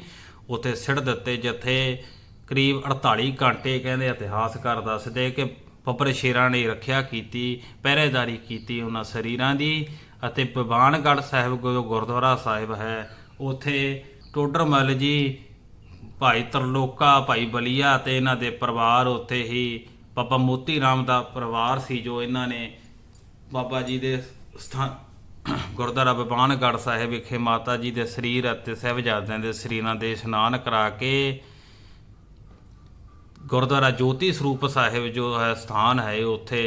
ਉੱਥੇ ਸਿੱਟ ਦਿੱਤੇ ਜਿੱਥੇ ਕਰੀਬ 48 ਘੰਟੇ ਕਹਿੰਦੇ ਇਤਿਹਾਸਕਾਰ ਦੱਸਦੇ ਕਿ ਬੱਬਰ ਸ਼ੇਰਾਂ ਨੇ ਰੱਖਿਆ ਕੀਤੀ, ਪਹਿਰੇਦਾਰੀ ਕੀਤੀ ਉਹਨਾਂ ਸਰੀਰਾਂ ਦੀ ਅਤੇ ਪਵਾਨਗੜ੍ਹ ਸਾਹਿਬ ਗੁਰੂ ਗੁਰਦੁਆਰਾ ਸਾਹਿਬ ਹੈ। ਉੱਥੇ ਟੋਡਰਮਲ ਜੀ ਭਾਈ ਤਰਲੋਕਾ, ਭਾਈ ਬਲੀਆ ਤੇ ਇਹਨਾਂ ਦੇ ਪਰਿਵਾਰ ਉੱਥੇ ਹੀ ਬਾਬਾ ਮੋਤੀ ਰਾਮ ਦਾ ਪਰਿਵਾਰ ਸੀ ਜੋ ਇਹਨਾਂ ਨੇ ਬਾਬਾ ਜੀ ਦੇ ਸਥਾਨ ਗੁਰਦੁਆਰਾ ਬਬਾਨਗੜ੍ਹ ਸਾਹਿਬ ਵਿਖੇ ਮਾਤਾ ਜੀ ਦੇ ਸਰੀਰ ਅਤੇ ਸਹਿਬਜ਼ਾਦਿਆਂ ਦੇ ਸਰੀਰਾਂ ਦੇ ਇਸ਼ਨਾਨ ਕਰਾ ਕੇ ਗੁਰਦੁਆਰਾ ਜੋਤੀ ਸਰੂਪ ਸਾਹਿਬ ਜੋ ਹੈ ਸਥਾਨ ਹੈ ਉੱਥੇ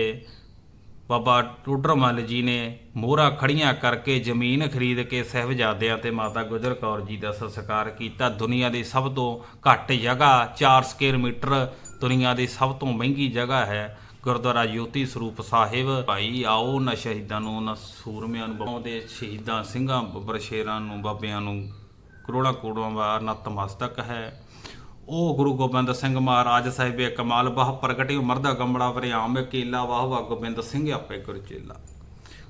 ਬਾਬਾ ਟੋਡਰਮਲ ਜੀ ਨੇ ਮੋਹਰਾ ਖੜੀਆਂ ਕਰਕੇ ਜ਼ਮੀਨ ਖਰੀਦ ਕੇ ਸਹਿਬਜ਼ਾਦਿਆਂ ਤੇ ਮਾਤਾ ਗੁਜਰ ਕੌਰ ਜੀ ਦਾ ਸੰਸਕਾਰ ਕੀਤਾ। ਦੁਨੀਆ ਦੀ ਸਭ ਤੋਂ ਘੱਟ ਜਗ੍ਹਾ 4 ਸਕੁਅਰ ਮੀਟਰ, ਦੁਨੀਆ ਦੀ ਸਭ ਤੋਂ ਮਹਿੰਗੀ ਜਗ੍ਹਾ ਹੈ ਗੁਰਦੁਆਰਾ ਜੋਤੀ ਸਰੂਪ ਸਾਹਿਬ। ਭਾਈ, ਆਓ ਨਾ ਸ਼ਹੀਦਾਂ ਨੂੰ, ਨਾ ਸੂਰਮਿਆਂ ਨੂੰ ਬਹੁਦੇ ਸ਼ਹੀਦਾਂ ਸਿੰਘਾਂ ਬਰਸ਼ੇਰਾਂ ਨੂੰ, ਬਾਬਿਆਂ ਨੂੰ ਕਰੋੜਾਂ ਕਰੋੜਾਂ ਵਾਰ ਨਤਮਸਤਕ ਹੈ। ਉਹ ਗੁਰੂ ਗੋਬਿੰਦ ਸਿੰਘ ਮਹਾਰਾਜ ਸਾਹਿਬੇ ਕਮਾਲ ਬਾਹ ਪ੍ਰਗਟਿ ਮਰਦਾ ਗੰਬੜਾ ਵਰਿਆਮ, ਕੇਲਾ ਵਾਹ ਵਾਹ ਗੋਬਿੰਦ ਸਿੰਘ ਆਪੇ ਗੁਰਚੇਲਾ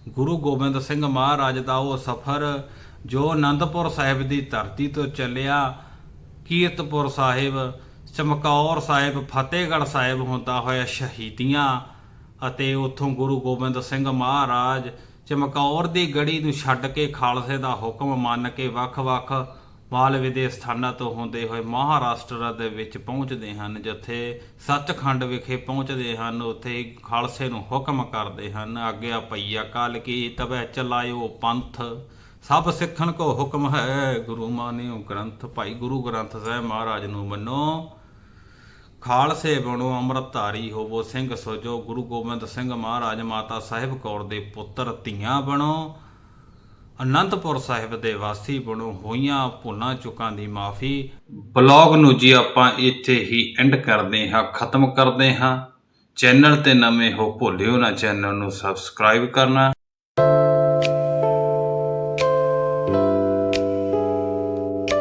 ਗੁਰੂ ਗੋਬਿੰਦ ਸਿੰਘ ਮਹਾਰਾਜ ਦਾ ਉਹ ਸਫ਼ਰ, ਜੋ ਆਨੰਦਪੁਰ ਸਾਹਿਬ ਦੀ ਧਰਤੀ ਤੋਂ ਚੱਲਿਆ, ਕੀਰਤਪੁਰ ਸਾਹਿਬ, ਚਮਕੌਰ ਸਾਹਿਬ, ਫਤਿਹਗੜ੍ਹ ਸਾਹਿਬ ਹੁੰਦਾ ਹੋਇਆ ਸ਼ਹੀਦੀਆਂ ਅਤੇ ਉੱਥੋਂ ਗੁਰੂ ਗੋਬਿੰਦ ਸਿੰਘ ਮਹਾਰਾਜ ਚਮਕੌਰ ਦੀ ਗੜੀ ਨੂੰ ਛੱਡ ਕੇ ਖਾਲਸੇ ਦਾ ਹੁਕਮ ਮੰਨ ਕੇ ਵੱਖ-ਵੱਖ ਮਾਲਵੇ ਦੇ ਸਥਾਨਾਂ ਤੋਂ ਹੁੰਦੇ ਹੋਏ ਮਹਾਰਾਸ਼ਟਰ ਦੇ ਵਿੱਚ ਪਹੁੰਚਦੇ ਹਨ, ਜਿੱਥੇ ਸੱਚਖੰਡ ਵਿਖੇ ਪਹੁੰਚਦੇ ਹਨ, ਉੱਥੇ ਖਾਲਸੇ ਨੂੰ ਹੁਕਮ ਕਰਦੇ ਹਨ, ਆਗਿਆ ਪਈਆ ਕਾਲ ਕੀ ਤਬੈ ਚਲਾਇਓ ਪੰਥ, ਸਭ ਸਿੱਖਣ ਕੋ ਹੁਕਮ ਹੈ, ਗੁਰੂ ਮਾਨਿਓ ਗ੍ਰੰਥ, ਭਾਈ ਗੁਰੂ ਗ੍ਰੰਥ ਸਾਹਿਬ ਮਹਾਰਾਜ ਨੂੰ ਮੰਨੋ, ਖਾਲਸੇ ਬਣੋ, ਅੰਮ੍ਰਿਤਧਾਰੀ ਹੋਵੋ, ਸਿੰਘ ਸੋਜੋ, ਗੁਰੂ ਗੋਬਿੰਦ ਸਿੰਘ ਮਹਾਰਾਜ ਮਾਤਾ ਸਾਹਿਬ ਕੌਰ ਦੇ ਪੁੱਤਰ ਧੀਆਂ ਬਣੋ ਅਨੰਦਪੁਰ ਸਾਹਿਬ ਦੇ ਵਾਸੀ ਬਣੋ ਹੋਈਆਂ ਭੁੱਲਾਂ ਚੁੱਕਾਂ ਦੀ ਮਾਫੀ। ਬਲੌਗ ਨੂੰ ਜੀ ਆਪਾਂ ਇੱਥੇ ਹੀ ਐਂਡ ਕਰਦੇ ਹਾਂ, ਖਤਮ ਕਰਦੇ ਹਾਂ। ਚੈਨਲ ਤੇ ਨਵੇਂ ਹੋ ਭੁੱਲਿਓ ਨਾ ਚੈਨਲ ਨੂੰ ਸਬਸਕ੍ਰਾਈਬ ਕਰਨਾ।